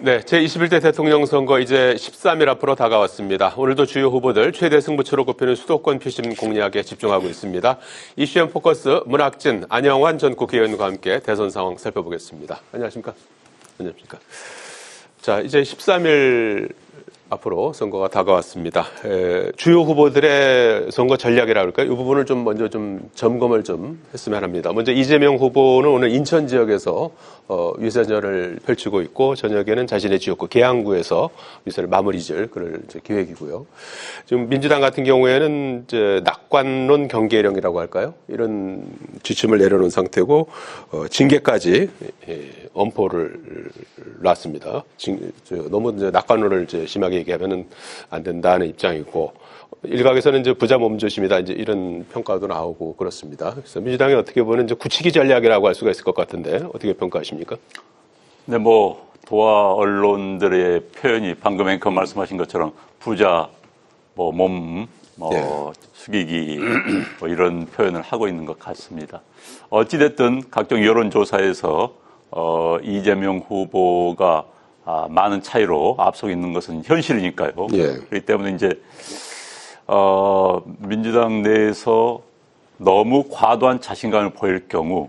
네, 제21대 대통령 선거 이제 13일 앞으로 다가왔습니다. 오늘도 주요 후보들 최대 승부처로 꼽히는 수도권 표심 공략에 집중하고 있습니다. 이슈엠 포커스 문학진, 안영환 전 국회의원과 함께 대선 상황 살펴보겠습니다. 안녕하십니까? 안녕하십니까? 자, 이제 13일 앞으로 선거가 다가왔습니다. 에, 주요 후보들의 선거 전략이라 그럴까요? 이 부분을 좀 먼저 좀 점검을 좀 했으면 합니다. 먼저 이재명 후보는 오늘 인천 지역에서 어, 유세전을 펼치고 있고 저녁에는 자신의 지역구 계양구에서 유세를 마무리 지을 그럴 계획이고요. 지금 민주당 같은 경우에는 낙관론 경계령이라고 할까요? 이런 지침을 내려놓은 상태고 어, 징계까지 예, 엄포를 놨습니다. 너무 낙관론을 심하게 얘기하면은 안 된다는 입장이고 일각에서는 이제 부자 몸조심이다 이제 이런 평가도 나오고 그렇습니다. 그래서 민주당이 어떻게 보면 이제 굳히기 전략이라고 할 수가 있을 것 같은데 어떻게 평가하십니까? 네, 뭐 도화 언론들의 표현이 방금 앵커 말씀하신 것처럼 부자, 뭐 몸, 뭐 네. 숙이기 뭐 이런 표현을 하고 있는 것 같습니다. 어찌 됐든 각종 여론조사에서 어, 이재명 후보가 아, 많은 차이로 앞서고 있는 것은 현실이니까요. 예. 그렇기 때문에 이제 어, 민주당 내에서 너무 과도한 자신감을 보일 경우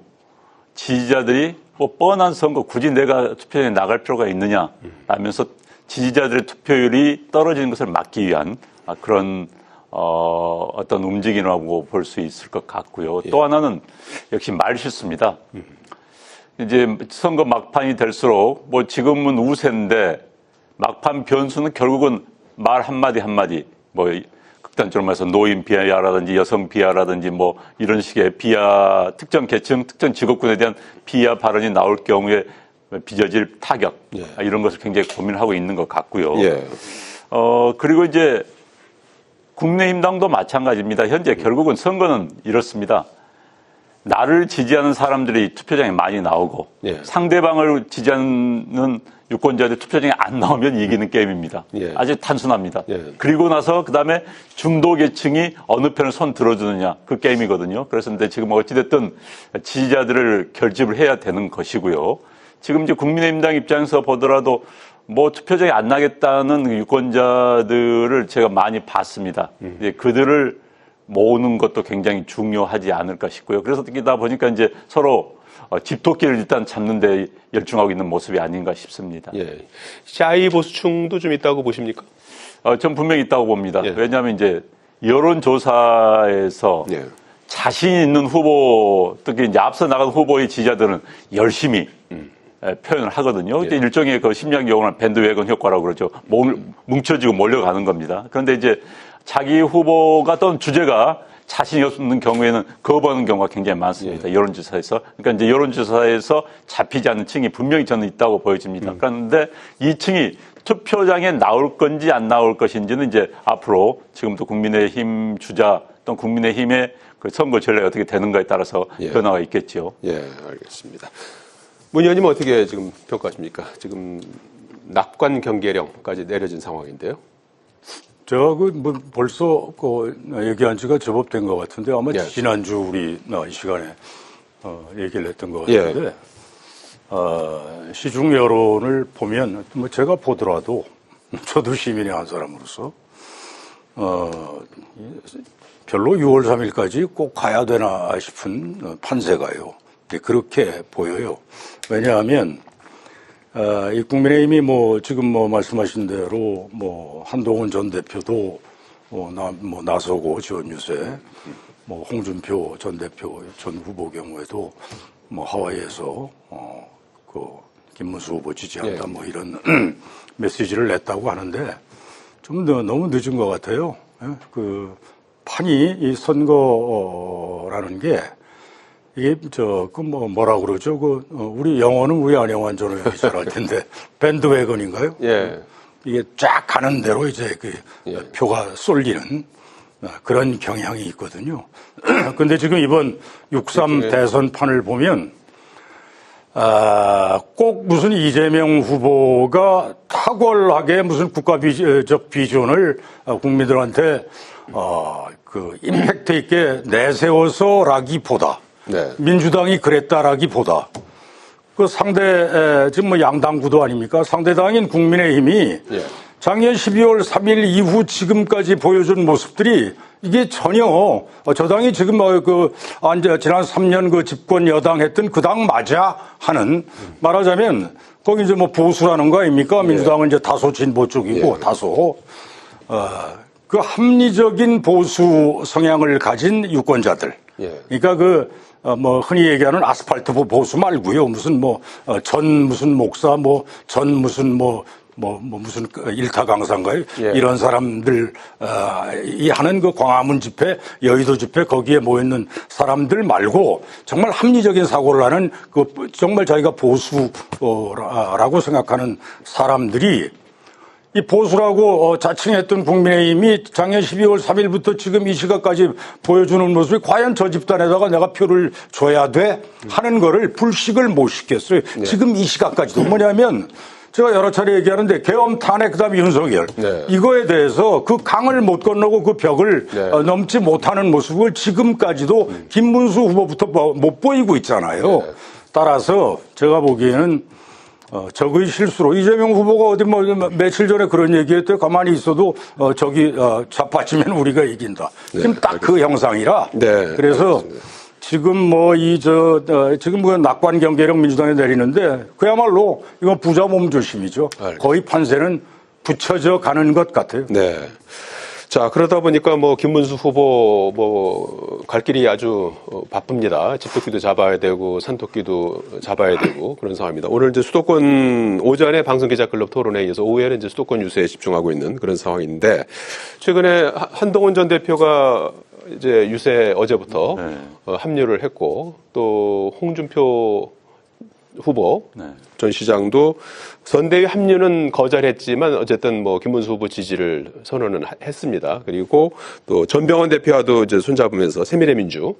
지지자들이 뭐 뻔한 선거 굳이 내가 투표에 나갈 필요가 있느냐 라면서 지지자들의 투표율이 떨어지는 것을 막기 위한 아, 그런 어, 어떤 움직임이라고 볼 수 있을 것 같고요. 또 하나는 역시 말실수입니다. 이제 선거 막판이 될수록 뭐 지금은 우세인데 막판 변수는 결국은 말 한마디 한마디 뭐 극단적으로 말해서 노인 비하라든지 여성 비하라든지 뭐 이런 식의 비하 특정 계층 특정 직업군에 대한 비하 발언이 나올 경우에 빚어질 타격 예. 아, 이런 것을 굉장히 고민하고 있는 것 같고요. 예. 어, 그리고 이제 국내힘당도 마찬가지입니다. 현재 결국은 선거는 이렇습니다. 나를 지지하는 사람들이 투표장에 많이 나오고 예. 상대방을 지지하는 유권자들이 투표장에 안 나오면 이기는 게임입니다. 예. 아주 단순합니다. 예. 그리고 나서 그다음에 중도 계층이 어느 편을 손 들어주느냐 그 게임이거든요. 그래서 근데 지금 어찌됐든 지지자들을 결집을 해야 되는 것이고요. 지금 이제 국민의힘당 입장에서 보더라도 뭐 투표장에 안 나겠다는 유권자들을 제가 많이 봤습니다. 음. 이제 그들을 모으는 것도 굉장히 중요하지 않을까 싶고요. 그래서 듣다 보니까 이제 서로 어, 집토끼를 일단 잡는데 열중하고 있는 모습이 아닌가 싶습니다. 예. 샤이 보수층도 좀 있다고 보십니까? 어, 전 분명히 있다고 봅니다. 예. 왜냐하면 이제 여론조사에서 예. 자신 있는 후보, 특히 이제 앞서 나간 후보의 지지자들은 열심히 에, 표현을 하거든요. 음. 예. 일종의 그 심리학 용어는 밴드웨건 효과라고 그러죠. 모- 뭉쳐지고 몰려가는 겁니다. 그런데 이제 자기 후보가 또는 주제가 자신이 없는 경우에는 거부하는 경우가 굉장히 예. 많습니다. 여론조사에서. 그러니까 이제 여론조사에서 잡히지 않는 층이 분명히 저는 있다고 보여집니다. 음. 그런데 이 층이 투표장에 나올 건지 안 나올 것인지는 이제 앞으로 지금도 국민의힘 주자 또는 국민의힘의 그 선거 전략이 어떻게 되는가에 따라서 예. 변화가 있겠죠. 예, 알겠습니다. 문 의원님 어떻게 지금 평가하십니까? 지금 낙관 경계령까지 내려진 상황인데요. 저그 뭐 벌써 그 얘기한 지가 제법 된 것 같은데 아마 예. 지난주 우리 어, 이 시간에 어, 얘기를 했던 것 예. 같은데 어, 시중 여론을 보면 뭐 제가 보더라도 저도 시민의 한 사람으로서 어, 별로 6월 3일까지 꼭 가야 되나 싶은 어, 판세가요. 네, 그렇게 보여요. 왜냐하면 어, 이 국민의힘이 뭐 지금 뭐 말씀하신 대로 뭐 한동훈 전 대표도 뭐, 나, 뭐 나서고 지원 유세, 뭐 홍준표 전 대표 전 후보 경우에도 뭐 하와이에서 어, 그 김문수 후보 지지한다 예. 뭐 이런 메시지를 냈다고 하는데 좀 너, 너무 늦은 것 같아요. 예? 그 판이 이 선거라는 게 이게 저그뭐 뭐라 그러죠? 그 어, 우리 영어는 우리 안영환 전 의원이 잘할 텐데 밴드웨건인가요? 예. 이게 쫙 가는 대로 이제 그 예. 표가 쏠리는 어, 그런 경향이 있거든요. 근데 지금 이번 6.3 일종의- 대선판을 보면 아, 꼭 무슨 이재명 후보가 탁월하게 무슨 국가적 비전을 어, 국민들한테 어, 그 임팩트 있게 내세워서라기보다 네. 민주당이 그랬다라기보다 그 상대 에, 지금 뭐 양당 구도 아닙니까? 상대당인 국민의힘이 예. 작년 12월 3일 이후 지금까지 보여준 모습들이 이게 전혀 어, 저 당이 지금 어, 그 지난 3년 그 집권 여당 했던 그 당 맞아 하는 말하자면 거기 이제 뭐 보수라는 거 아닙니까? 민주당은 이제 다소 진보 쪽이고 다소 어, 그 합리적인 보수 성향을 가진 유권자들. 예. 그러니까 그, 어, 뭐, 흔히 얘기하는 아스팔트 보수 말고요. 무슨 뭐, 어, 전 무슨 목사, 뭐, 전 무슨 뭐, 뭐, 뭐 무슨 그 일타 강사인가요? 예. 이런 사람들, 어, 이 하는 그 광화문 집회, 여의도 집회 거기에 모여있는 사람들 말고 정말 합리적인 사고를 하는 그 정말 자기가 보수라고 생각하는 사람들이 이 보수라고 어, 자칭했던 국민의힘이 작년 12월 3일부터 지금 이 시각까지 보여주는 모습이 과연 저 집단에다가 내가 표를 줘야 돼 하는 거를 불식을 못 시켰어요. 지금 이 시각까지도 뭐냐면 제가 여러 차례 얘기하는데 계엄 탄핵 그다음에 윤석열 네. 이거에 대해서 그 강을 못 건너고 그 벽을 네. 어, 넘지 못하는 모습을 지금까지도 김문수 후보부터 뭐- 못 보이고 있잖아요. 따라서 제가 보기에는 어, 적의 실수로 이재명 후보가 어디 뭐 며칠 전에 그런 얘기했대 가만히 있어도 어, 저기 어, 좌파치면 우리가 이긴다. 지금 딱 그 형상이라. 네, 그래서 지금 뭐 이 저 지금 그 낙관 경계령 민주당에 내리는데 그야말로 이건 부자 몸 조심이죠. 알겠습니다. 거의 판세는 붙여져 가는 것 같아요. 네. 자, 그러다 보니까 뭐 김문수 후보 뭐 갈 길이 아주 어, 바쁩니다. 집토끼도 잡아야 되고 산토끼도 잡아야 되고 그런 상황입니다. 오늘 이제 수도권 오전에 방송 기자 클럽 토론에 이어서 오후에는 이제 수도권 유세에 집중하고 있는 그런 상황인데 최근에 하- 한동훈 전 대표가 이제 유세 어제부터 네. 어, 합류를 했고 또 홍준표 후보 네. 전 시장도 선대위 합류는 거절했지만 어쨌든 뭐 김문수 후보 지지를 선언은 하- 했습니다. 그리고 또 전병헌 대표와도 이제 손잡으면서 새미래민주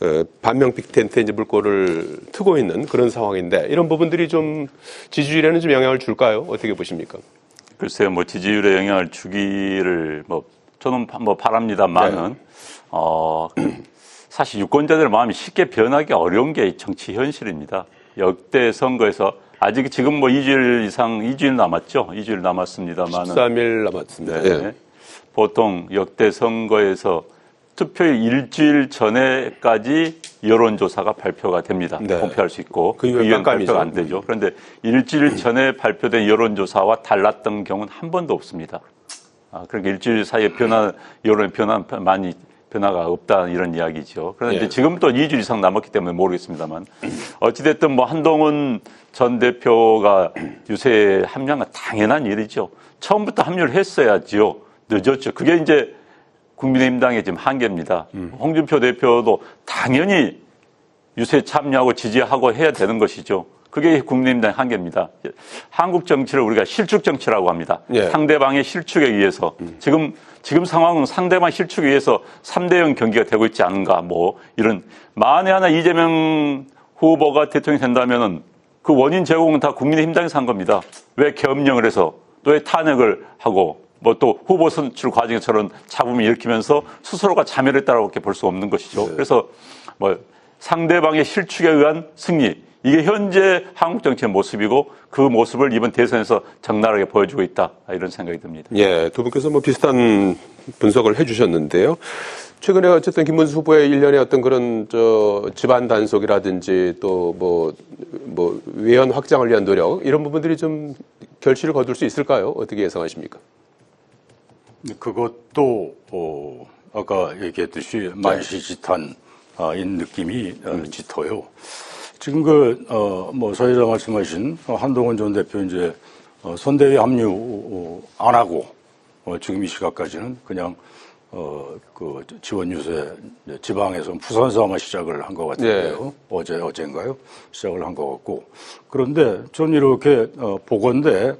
어, 반명 빅텐트에 이제 물꼬를 트고 있는 그런 상황인데 이런 부분들이 좀 지지율에는 좀 영향을 줄까요? 어떻게 보십니까? 글쎄요, 뭐 지지율에 영향을 주기를 뭐 저는 바- 뭐 바랍니다만은 네. 어 사실 유권자들 마음이 쉽게 변하기 어려운 게 정치 현실입니다. 역대 선거에서 아직 지금 뭐 2주일 이상 2주일 남았죠. 2주일 남았습니다만은 13일 남았습니다. 네. 예. 보통 역대 선거에서 투표일 일주일 전에까지 여론조사가 발표가 됩니다. 네. 공표할 수 있고 그 깜깜이죠. 발표가 안 되죠. 그런데 일주일 전에 발표된 여론조사와 달랐던 경우는 한 번도 없습니다. 아, 그러니까 일주일 사이에 변화, 여론의 변화 많이 변화가 없다 이런 이야기죠. 그런데 예. 지금 또 2주 이상 남았기 때문에 모르겠습니다만 어찌됐든 뭐 한동훈 전 대표가 유세에 합류한 건 당연한 일이죠. 처음부터 합류를 했어야지요. 늦었죠. 그게 이제 국민의힘당의 지금 한계입니다. 홍준표 대표도 당연히 유세에 참여하고 지지하고 해야 되는 것이죠. 그게 국민의힘당의 한계입니다. 한국 정치를 우리가 실축 정치라고 합니다. 예. 상대방의 실축에 의해서 지금 지금 상황은 상대방 실축에 의해서 3대0 경기가 되고 있지 않은가 뭐 이런 만에 하나 이재명 후보가 대통령이 된다면은 그 원인 제공은 다 국민의힘당에서 한 겁니다. 왜 계엄령을 해서 또 왜 탄핵을 하고 뭐 또 후보 선출 과정에서는 잡음을 일으키면서 스스로가 자멸했다라고 볼 수 없는 것이죠. 그래서 뭐 상대방의 실축에 의한 승리 이게 현재 한국 정치의 모습이고 그 모습을 이번 대선에서 적나라하게 보여주고 있다 이런 생각이 듭니다. 예, 두 분께서 뭐 비슷한 분석을 해주셨는데요. 최근에 어쨌든 김문수 후보의 일련의 어떤 그런 저 집안 단속이라든지 또뭐뭐 외연 확장을 위한 노력 이런 부분들이 좀 결실을 거둘 수 있을까요? 어떻게 예상하십니까? 그것도 어, 아까 얘기했듯이 만시지탄인 느낌이 어, 짙어요. 지금 그, 어, 뭐, 사회자 말씀하신 어, 한동훈 전 대표 이제, 어, 선대위 합류 어, 안 하고, 어, 지금 이 시각까지는 그냥, 어, 그, 지원 유세, 지방에서 부산에서 아마 시작을 한 것 같은데요. 어제, 어젠가요? 시작을 한 것 같고. 그런데 전 이렇게, 어, 보건데,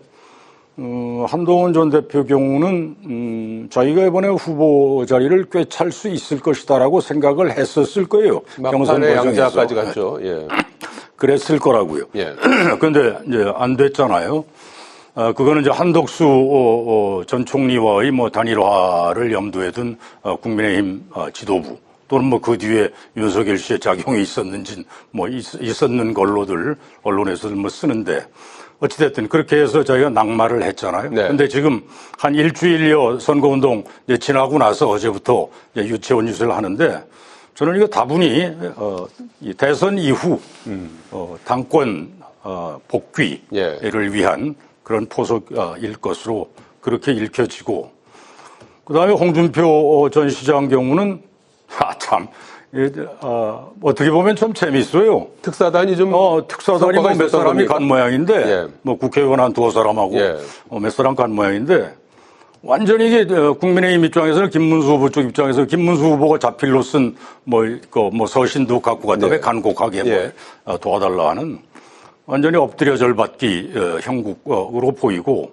어, 한동훈 전 대표 경우는 음, 자기가 이번에 후보 자리를 꿰찰 수 있을 것이다라고 생각을 했었을 거예요. 경선 과정에서. 양자까지 갔죠. 예. 그랬을 거라고요. 예. 그런데 이제 안 됐잖아요. 어, 그거는 이제 한덕수 어, 어, 전 총리와의 뭐 단일화를 염두에 둔 어, 국민의힘 어, 지도부 또는 뭐 그 뒤에 윤석열 씨의 작용이 있었는지 뭐 있, 있었는 걸로들 언론에서들 뭐 쓰는데 어찌됐든 그렇게 해서 저희가 낙마를 했잖아요. 네. 근데 지금 한 일주일여 선거운동 지나고 나서 어제부터 유치원 유세를 하는데 저는 이거 다분히 어, 이 대선 이후 어, 당권 어, 복귀를 예. 위한 그런 포석일 것으로 그렇게 읽혀지고 그다음에 홍준표 전 시장 경우는 아참 어, 어떻게 보면 좀 재밌어요. 특사단이 좀 어, 특사단이 뭐몇 있었던 사람이? 간 모양인데, 예. 뭐 국회의원 한 두어 사람하고 예. 어, 몇 사람 간 모양인데, 완전히 이게 어, 국민의힘 입장에서는 김문수 후보 쪽 입장에서 김문수 후보가 자필로 쓴 뭐, 그, 뭐 서신도 갖고 갔다가 예. 간곡하게 뭐, 예. 어, 도와달라 하는 완전히 엎드려 절받기 어, 형국으로 보이고,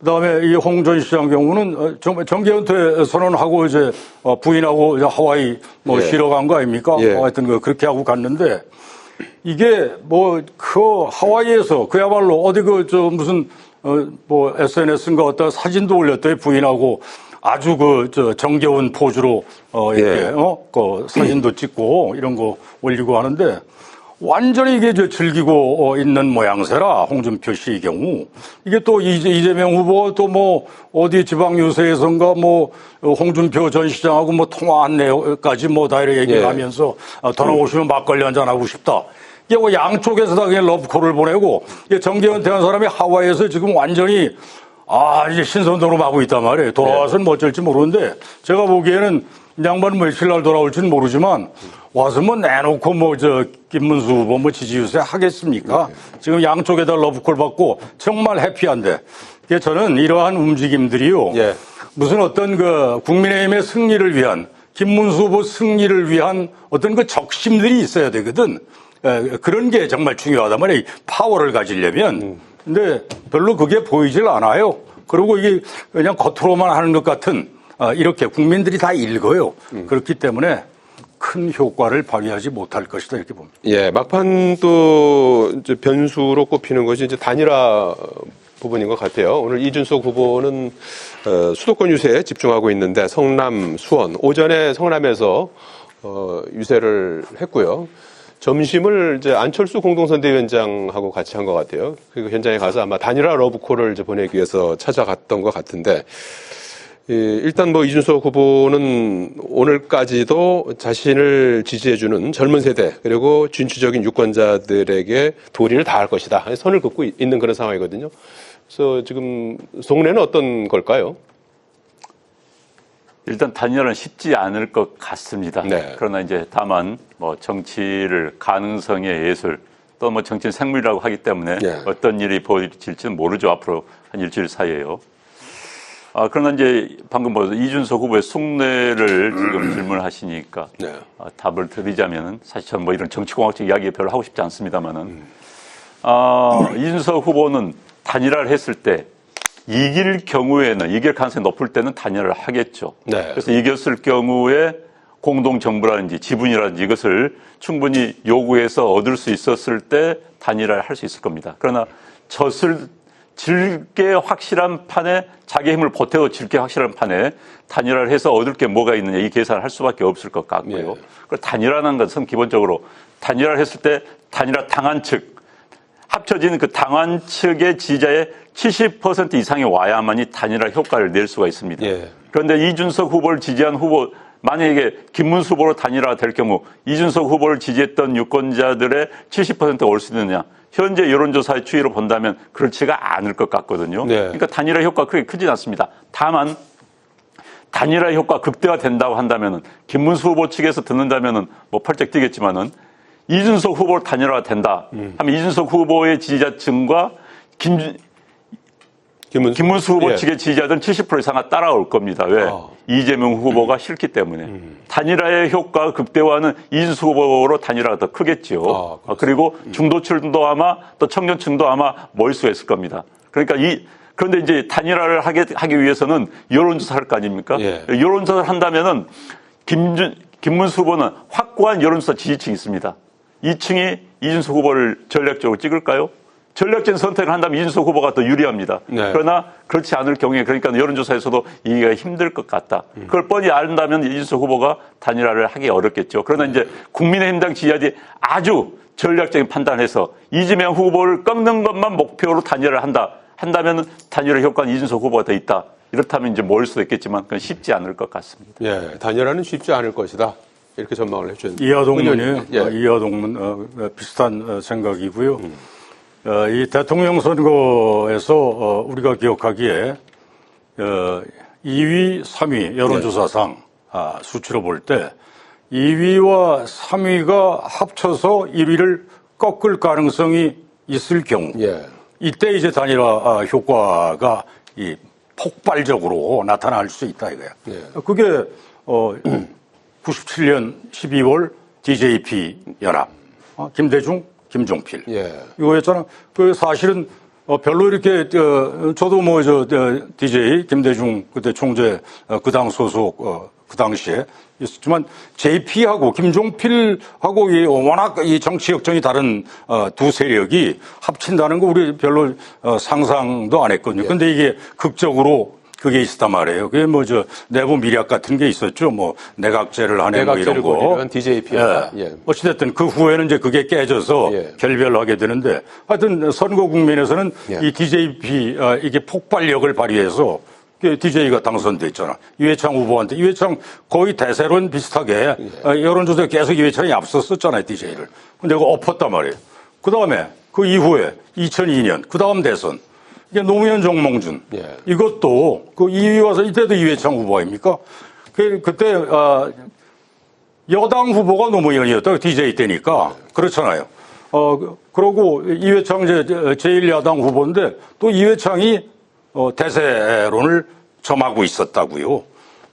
그 다음에 이 홍전 시장 경우는 어, 정- 정계 은퇴 선언하고 이제 어, 부인하고 이제 하와이 뭐 예. 쉬러 간 거 아닙니까? 예. 하여튼 그 그렇게 하고 갔는데 이게 뭐 그 하와이에서 그야말로 어디 그 저 무슨 어 뭐 SNS인가 어떤 사진도 올렸더니 부인하고 아주 그 저 정겨운 포즈로 어 이렇게 예. 어그 사진도 찍고 이런 거 올리고 하는데 완전히 이게 저 즐기고 어, 있는 모양새라 홍준표 씨의 경우 이게 또 이재, 이재명 후보 또 뭐 어디 지방 유세에선가 뭐 어, 홍준표 전 시장하고 뭐 통화 안내까지 뭐 다 이렇게 얘기를 예. 하면서 어, 더 나오시면 막걸리 한잔 하고 싶다. 이게 뭐 양쪽에서 다 그냥 러브콜을 보내고 이게 정계은퇴한 사람이 하와이에서 지금 완전히 아 이제 신선도로 하고 있단 말이에요. 돌아와서는 뭐 어쩔지 모르는데 제가 보기에는 이 양반은 며칠 날 돌아올지는 모르지만 와서 뭐 내놓고 뭐 저 김문수 후보 뭐 지지유세 하겠습니까? 지금 양쪽에다 러브콜 받고 정말 해피한데 저는 이러한 움직임들이요. 예. 무슨 어떤 그 국민의힘의 승리를 위한 김문수 후보 승리를 위한 어떤 그 적심들이 있어야 되거든. 에, 그런 게 정말 중요하단 말이에요. 이 파워를 가지려면. 근데 별로 그게 보이질 않아요. 그리고 이게 그냥 겉으로만 하는 것 같은 어, 이렇게 국민들이 다 읽어요. 그렇기 때문에 큰 효과를 발휘하지 못할 것이다 이렇게 봅니다. 예, 막판 또 변수로 꼽히는 것이 이제 단일화 부분인 것 같아요. 오늘 이준석 후보는 어, 수도권 유세에 집중하고 있는데 성남, 수원 오전에 성남에서 어, 유세를 했고요. 점심을 이제 안철수 공동선대위원장하고 같이 한 것 같아요. 그리고 현장에 가서 아마 단일화 러브콜을 이제 보내기 위해서 찾아갔던 것 같은데 예, 일단 뭐 이준석 후보는 오늘까지도 자신을 지지해주는 젊은 세대 그리고 진취적인 유권자들에게 도리를 다할 것이다 선을 긋고 있- 있는 그런 상황이거든요. 그래서 지금 속내는 어떤 걸까요? 일단 단일화는 쉽지 않을 것 같습니다. 네. 그러나 이제 다만 뭐 정치를 가능성의 예술 또 뭐 정치는 생물이라고 하기 때문에 예. 어떤 일이 벌어질지는 모르죠. 앞으로 한 일주일 사이에요. 아, 그러나 이제 방금 뭐 이준석 후보의 속내를 지금 질문하시니까 네. 아, 답을 드리자면은 사실 저는 뭐 이런 정치공학적 이야기 별로 하고 싶지 않습니다만은 아, 이준석 후보는 단일화를 했을 때 이길 경우에는 이길 가능성이 높을 때는 단일화를 하겠죠. 네. 그래서 이겼을 경우에 공동 정부라든지 지분이라든지 이것을 충분히 요구해서 얻을 수 있었을 때 단일화를 할 수 있을 겁니다. 그러나 젖을 질게 확실한 판에 자기 힘을 보태고 질게 확실한 판에 단일화를 해서 얻을 게 뭐가 있느냐 이 계산을 할 수밖에 없을 것 같고요. 예. 그리고 단일화라는 것은 기본적으로 단일화를 했을 때 단일화 당한 측 합쳐진 그 당한 측의 지지자의 70% 이상이 와야만이 단일화 효과를 낼 수가 있습니다. 예. 그런데 이준석 후보를 지지한 후보 만약에 김문수 후보로 단일화가 될 경우 이준석 후보를 지지했던 유권자들의 70%가 올 수 있느냐? 현재 여론조사의 추이로 본다면 그렇지가 않을 것 같거든요. 네. 그러니까 단일화 효과 가 크게 크진 않습니다. 다만 단일화 효과 극대화된다고 한다면은 김문수 후보 측에서 듣는다면은 뭐 펄쩍 뛰겠지만은 이준석 후보로 단일화가 된다. 하면 이준석 후보의 지지자층과 김, 김문수, 김문수 후보 예. 측의 지지자들은 70% 이상가 따라올 겁니다. 왜? 아. 이재명 후보가 싫기 때문에. 단일화의 효과 극대화는 이준수 후보로 단일화가 더 크겠지요. 아, 아, 그리고 중도층도 아마 또 청년층도 아마 있을 겁니다. 그러니까 이 그런데 이제 단일화를 하게, 하기 위해서는 여론조사 할거 아닙니까? 예. 여론조사를 한다면은 김준, 김문수 후보는 확고한 여론조사 지지층이 있습니다. 이 층이 이준석 후보를 전략적으로 찍을까요? 전략적인 선택을 한다면 이준석 후보가 더 유리합니다. 네. 그러나 그렇지 않을 경우에 그러니까 여론조사에서도 이기가 힘들 것 같다. 그걸 뻔히 안다면 이준석 후보가 단일화를 하기 어렵겠죠. 그러나 이제 국민의힘당 지지자들이 아주 전략적인 판단을 해서 이재명 후보를 꺾는 것만 목표로 단일화를 한다. 한다면 단일화 효과는 이준석 후보가 더 있다. 이렇다면 이제 모일 수도 있겠지만 그건 쉽지 않을 것 같습니다. 예, 단일화는 쉽지 않을 것이다. 이렇게 전망을 해주셨는데. 이하 동문이요. 예. 어, 이하 동문 어, 어, 비슷한 어, 생각이고요. 어, 이 대통령 선거에서 어, 우리가 기억하기에 어, 2위, 3위 여론조사상 아, 수치로 볼 때 2위와 3위가 합쳐서 1위를 꺾을 가능성이 있을 경우 예. 이때 이제 단일화 아, 효과가 이 폭발적으로 나타날 수 있다 이거야. 예. 그게 어 97년 12월 DJP 연합 어, 김대중, 김종필 예. 이거였잖아. 그 사실은 어, 별로 이렇게 어, 저도 뭐저 DJ 김대중 그때 총재 어, 그당 소속 어, 그 당시에 있었지만 JP하고 김종필하고 이 워낙 이 정치 역정이 다른 어, 두 세력이 합친다는 거 우리 별로 어, 상상도 안 했거든요. 근데 이게 극적으로 그게 있었단 말이에요. 그게 뭐 저 내부 미략 같은 게 있었죠. 뭐 내각제를 하네 뭐 이런 거. 벌이는 DJP 였다. 예. 어찌됐든 그 후에는 이제 그게 깨져서 예. 결별하게 되는데 하여튼 선거 국면에서는 예. 이 DJP 아, 이게 폭발력을 발휘해서 DJ가 당선됐잖아. 이회창 후보한테 이회창 거의 대세론 비슷하게 예. 아, 여론조사에 계속 이회창이 앞섰었잖아요. DJ를. 근데 그거 엎었단 말이에요. 그 다음에 그 이후에 2002년 그 다음 대선 이게 노무현 정몽준 예. 이것도 그 2위 와서 이때도 이회창 후보 아닙니까? 그, 그때 아, 여당 후보가 노무현이었다. DJ 때니까. 그렇잖아요. 어, 그- 그러고 이회창 제, 제1야당 후보인데 또 이회창이 어, 대세론을 점하고 있었다고요.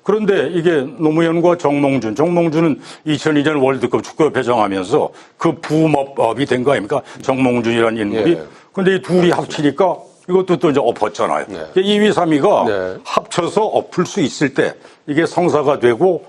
그런데 이게 노무현과 정몽준, 정몽준은 2002년 월드컵 축구 배정하면서 그 부업이 된 거 아닙니까? 정몽준이라는 인물이. 예. 근데 이 둘이 합치니까 이것도 또 이제 엎었잖아요. 네. 2위, 3위가 네. 합쳐서 엎을 수 있을 때 이게 성사가 되고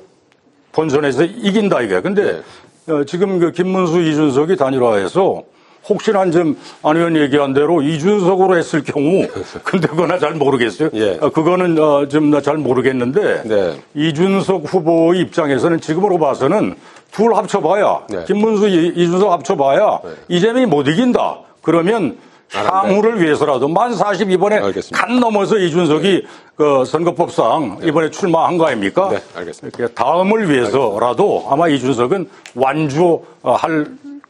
본선에서 이긴다 이게. 근데 네. 어, 지금 그 김문수, 이준석이 단일화해서 혹시나 지금 안 의원 얘기한 대로 이준석으로 했을 경우 근데 그거나 잘 모르겠어요. 예. 어, 그거는 어, 좀나잘 모르겠는데 네. 이준석 후보의 입장에서는 지금으로 봐서는 둘 합쳐봐야 네. 김문수, 이- 이준석 합쳐봐야 이재명이 못 이긴다. 그러면 향후를 위해서라도 만 42번에 알겠습니다. 간 넘어서 이준석이 그 선거법상 이번에 출마한 거 아닙니까? 네, 알겠습니다. 이렇게 다음을 위해서라도 아마 이준석은 완주할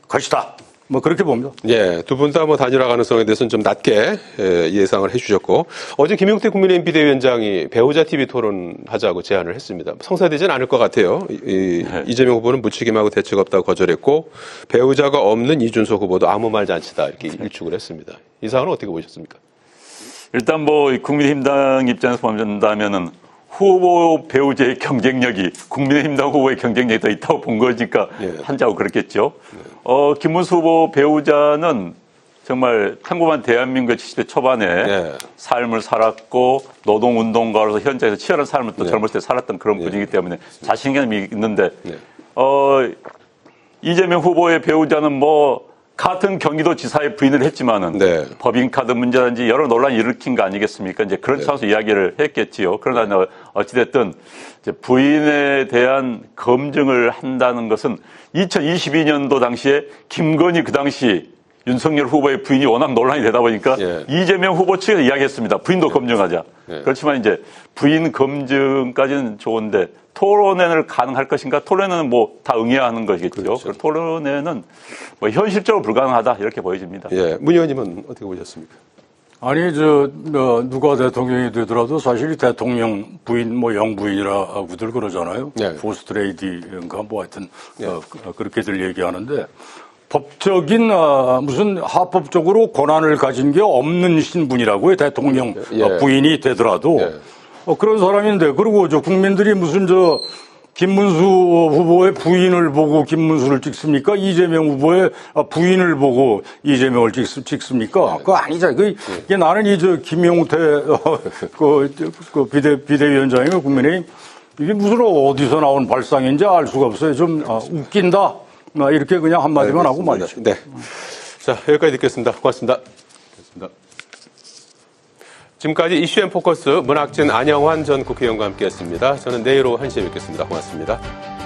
것이다. 뭐 그렇게 봅니다. 예, 두 분 다 뭐 단일화 가능성에 대해서는 좀 낮게 예, 예상을 해주셨고 어제 김용태 국민의힘 비대위원장이 배우자 TV 토론하자고 제안을 했습니다. 성사되지는 않을 것 같아요. 이- 이, 네. 이재명 후보는 무책임하고 대책 없다고 거절했고 배우자가 없는 이준석 후보도 아무 말 잔치다 이렇게 일축을 했습니다. 이 사안은 어떻게 보셨습니까? 일단 뭐이 국민의힘당 입장에서 본다면은 후보 배우자의 경쟁력이 국민의힘당 후보의 경쟁력이 더 있다고 본 거니까 예. 한자고 그렇겠죠. 어, 김문수 후보 배우자는 정말 평범한 대한민국 70대 초반에 예. 삶을 살았고 노동운동가로서 현장에서 치열한 삶을 또 네. 젊을 때 살았던 그런 분이기 때문에 자신감이 있는데 네. 어, 이재명 후보의 배우자는 뭐 같은 경기도 지사의 부인을 했지만은 네. 법인카드 문제라든지 여러 논란이 일으킨 거 아니겠습니까? 이제 그런 차원에서 이야기를 했겠지요. 그러나 어찌됐든 부인에 대한 검증을 한다는 것은 2022년도 당시에 김건희 그 당시 윤석열 후보의 부인이 워낙 논란이 되다 보니까 예. 이재명 후보 측에서 이야기했습니다. 부인도 검증하자. 예. 그렇지만 이제 부인 검증까지는 좋은데 토론회를 가능할 것인가? 토론회는 뭐 다 응해야 하는 것이겠죠. 그렇죠. 그 토론회는 뭐 현실적으로 불가능하다 이렇게 보여집니다. 예, 문 의원님은 어떻게 보셨습니까? 아니 저 어, 누가 대통령이 되더라도 사실 대통령 부인 뭐 영부인이라고들 그러잖아요. 네. 포스트레이디인가 뭐 하여튼 어, 그- 그렇게들 얘기하는데 법적인 아, 무슨 합법적으로 권한을 가진 게 없는 신분이라고요. 대통령 예. 어, 부인이 되더라도 예. 어, 그런 사람인데 그리고 저 국민들이 무슨 저 김문수 후보의 부인을 보고 김문수를 찍습니까? 이재명 후보의 아, 부인을 보고 이재명을 찍, 습니까 그거 아니잖아요. 그, 이게 나는 이저 김용태 어, 그, 그 비대 비대위원장이고 국민의힘 이게 무슨 어디서 나온 발상인지 알 수가 없어요. 좀 아, 웃긴다. 아, 이렇게 그냥 한마디만 하고 말이죠. 네. 자, 여기까지 듣겠습니다. 고맙습니다. 고맙습니다. 지금까지 이슈 앤 포커스 문학진 안영환 전 국회의원과 함께했습니다. 저는 내일 오후 1시에 뵙겠습니다. 고맙습니다.